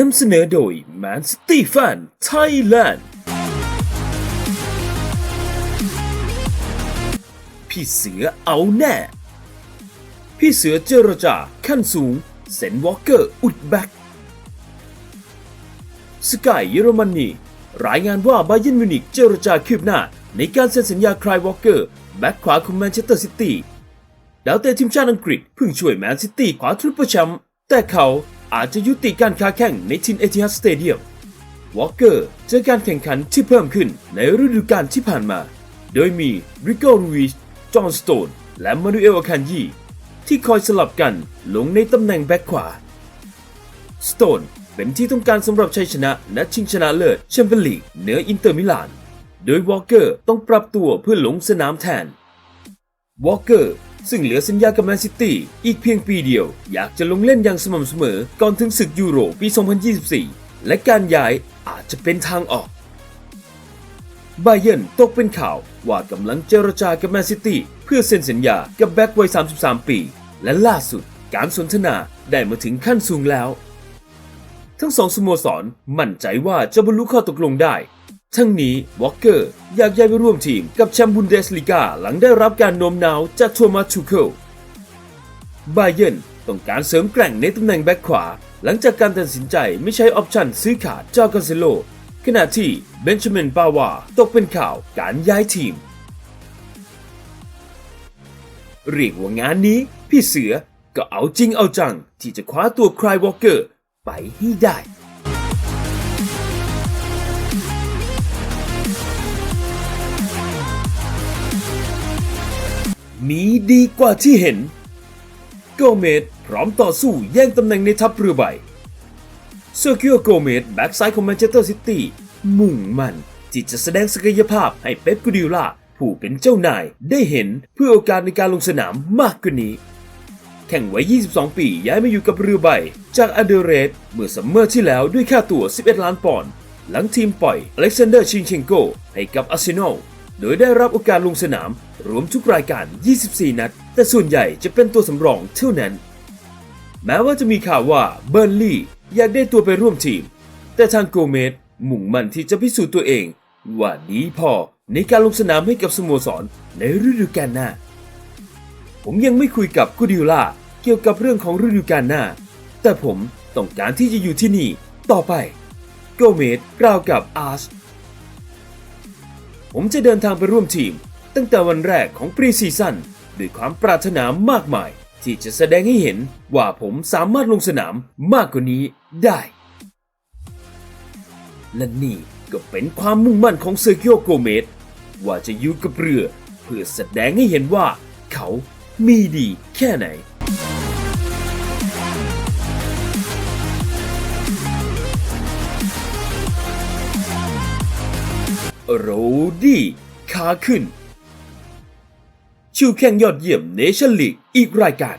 นำเสนอโดย Man City Fan Thailand พี่เสือเอาแน่ พี่เสือเจรจาขั้นสูง เซนวอลเกอร์อุดแบ็กสกายเยอรมนีรายงานว่าบาเย r n m มิวนิกเจรจาคืบหน้า ในการเซ็นสัญญาคลายวอลเกอร์แบ็กขวาของแมนเชสเตอร์ซิตี้ดาวเตะทีมชาติอังกฤษเพิ่งช่วยแมนซิตี้คว้าทริปเปิลแชมป์แต่เขา อาจจะยุติการค้าแข่งในทินเอทิฮัดสเตเดียมวอลเกอร์เจอการแข่งขันที่เพิ่มขึ้นในฤดูกาลที่ผ่านมา โดยมีริโกรูวิชจอห์นสโตน และมานูเอลอาคันยีที่คอยสลับกันลงในตำแหน่งแบ็คขวาสโตนเป็นที่ต้องการสำหรับชัยชนะนัดชิงชนะเลิศแชมเปี้ยนลีกเหนืออินเตอร์มิลาน โดยวอลเกอร์ต้องปรับตัวเพื่อลงสนามแทนวอลเกอร์ ซึ่งเหลือสัญญากับแมนซิตี้อีกเพียงปีเดียว อยากจะลงเล่นอย่างสม่ำเสมอก่อนถึงศึกยูโรปี 2024 และการย้ายอาจจะเป็นทางออกบาเยนตกเป็นข่าวว่ากำลังเจรจากับแมนซิตี้เพื่อเซ็นสัญญากับแบ็กวัย 33 ปี และล่าสุดการสนทนาได้มาถึงขั้นสูงแล้ว ทั้งสองสโมสรมั่นใจว่าจะบรรลุข้อตกลงได้ ทั้งนี้วอลเกอร์อยากย้ายไปร่วมทีมกับแชมป์บุนเดสลีกาหลังได้รับการโน้มน้าวจากโทมัสทูเคิลบาเยนต้องการเสริมแกร่งในตำแหน่งแบ็คขวา หลังจากการตัดสินใจไม่ใช้ออปชั่นซื้อขาดจ้ากาเซโล ขณะที่เบนจามินปาวาตกเป็นข่าวการย้ายทีม เรียกว่างานนี้พี่เสือก็เอาจริงเอาจังที่จะคว้าตัวครายวอลเกอร์ไปให้ได้ มีดีกว่าที่เห็น โกเมสพร้อมต่อสู้แย่งตำแหน่งในทัพเรือใบเซอร์กิโอโกเมสแบ็กซ้ายของแมนเชสเตอร์ซิตี้มุ่งมั่นที่จะแสดงศักยภาพให้เป๊ปกูดิโอลาผู้เป็นเจ้านายได้เห็นเพื่อโอกาสในการลงสนามมากกว่านี้ แข่งไว้ 22 ปีย้ายมาอยู่กับเรือใบ จากอเดเรสเมื่อซัมเมอร์ที่แล้วด้วยค่าตัว11 ล้านปอนด์หลังทีมปล่อยอเล็กซานเดอร์ชิงเชนโกให้กับอาร์เซนอล โดยได้รับโอกาสลงสนาม รวมทุกรายการ 24 นัด แต่ส่วนใหญ่จะเป็นตัวสำรองเท่านั้น แม้ว่าจะมีข่าวว่าเบอร์นลี่อยากได้ตัวไปร่วมทีม แต่ทางโกเมสมุ่งมั่นที่จะพิสูจน์ตัวเอง ว่าดีพอในการลงสนามให้กับสโมสรในฤดูกาลหน้า ผมยังไม่คุยกับกูดิโอลาเกี่ยวกับเรื่องของฤดูกาลหน้า แต่ผมต้องการที่จะอยู่ที่นี่ต่อไป โกเมสกล่าวกับอาร์ช ผมจะเดินทางไปร่วมทีม ตั้งแต่วันแรกของปรีซีซั่นด้วยความปรารถนามากมาย ที่จะแสดงให้เห็นว่าผมสามารถลงสนามมากกว่านี้ได้ และนี่ก็เป็นความมุ่งมั่นของเซอร์กิโอโกเมสว่าจะอยู่กับเรือ เพื่อแสดงให้เห็นว่าเขามีดีแค่ไหน โรดี้ขาขึ้น ชิวแข่งยอดเยี่ยมเนชั่นลีกอีกรายการ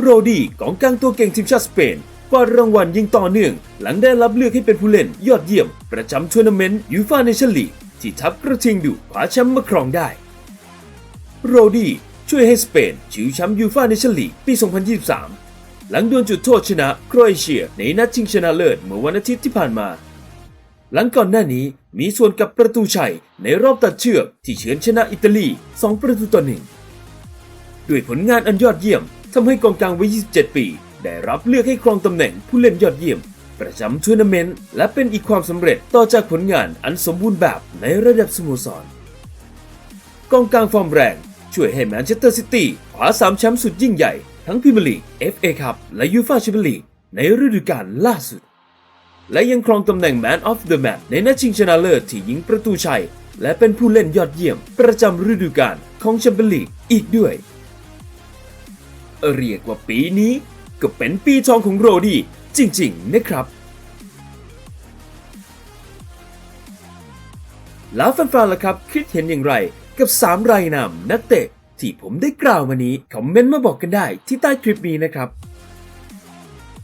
โรดี้กองกลางตัวเก่งทีมชาติสเปนกวาดรางวัลยิงต่อเนื่อง หลังได้รับเลือกให้เป็นผู้เล่นยอดเยี่ยม ประจำทัวร์นาเมนต์ยูฟ่าเนชั่นลีกที่ทัพกระทิงดุคว้าแชมป์มาครองได้ โรดี้ช่วยให้สเปนชิวแชมป์ยูฟ่าเนชั่นลีกปี 2023 หลังดวลจุดโทษชนะโครเอเชียในนัดชิงชนะเลิศเมื่อวันอาทิตย์ที่ผ่านมา หลังก่อนหน้านี้ มีส่วนกับประตูชัยในรอบตัดเชือกที่เฉือนชนะอิตาลี 2 ประตูต่อหนึ่งด้วยผลงานอันยอดเยี่ยมทำให้กองกลางวัย 27 ปี ได้รับเลือกให้ครองตำแหน่งผู้เล่นยอดเยี่ยม ประจำทัวร์นาเมนต์และเป็นอีกความสำเร็จต่อจากผลงานอันสมบูรณ์แบบในระดับสโมสร กองกลางฟอร์มแรง ช่วยให้แมนเชสเตอร์ซิตี้คว้า3แชมป์สุดยิ่งใหญ่ ทั้งพรีเมียร์ลีก FA คัพและยูฟ่าแชมเปี้ยนลีกในฤดูกาลล่าสุด และยังครองตำแหน่ง Man of the Match ในนัดชิงชนะเลิศที่ยิงประตูชัย และเป็นผู้เล่นยอดเยี่ยม ประจำฤดูกาลของแชมเปี้ยนลีกอีกด้วย เรียกว่าปีนี้ก็เป็นปีทองของโรดี้จริง ๆ นะครับ แล้วแฟนๆล่ะครับ คิดเห็นอย่างไรกับ 3 รายนามนักเตะที่ผมได้กล่าวมานี้ คอมเมนต์มาบอกกันได้ที่ใต้คลิปนี้นะครับ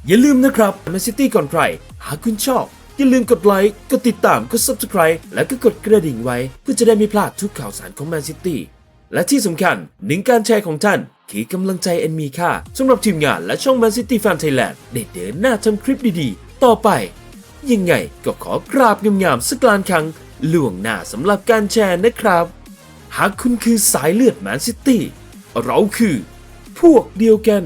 อย่าลืมนะครับ Man City ก่อนใคร หากคุณชอบ อย่าลืมกดไลค์ กดติดตาม กด Subscribe และก็กดกระดิ่งไว้ เพื่อจะได้ไม่พลาดทุกข่าวสารของ Man City และที่สำคัญหนึ่งการแชร์ของท่าน คือกำลังใจอันมีค่าสำหรับทีมงานและช่อง Man City Fan Thailand ได้เดินหน้าทำคลิปดีๆ ต่อไป ยังไงก็ขอกราบงามๆสักลานครั้งล่วงหน้าสำหรับการแชร์นะครับ หากคุณคือสายเลือดแมนซิตี้เราคือ พวกเดียวกัน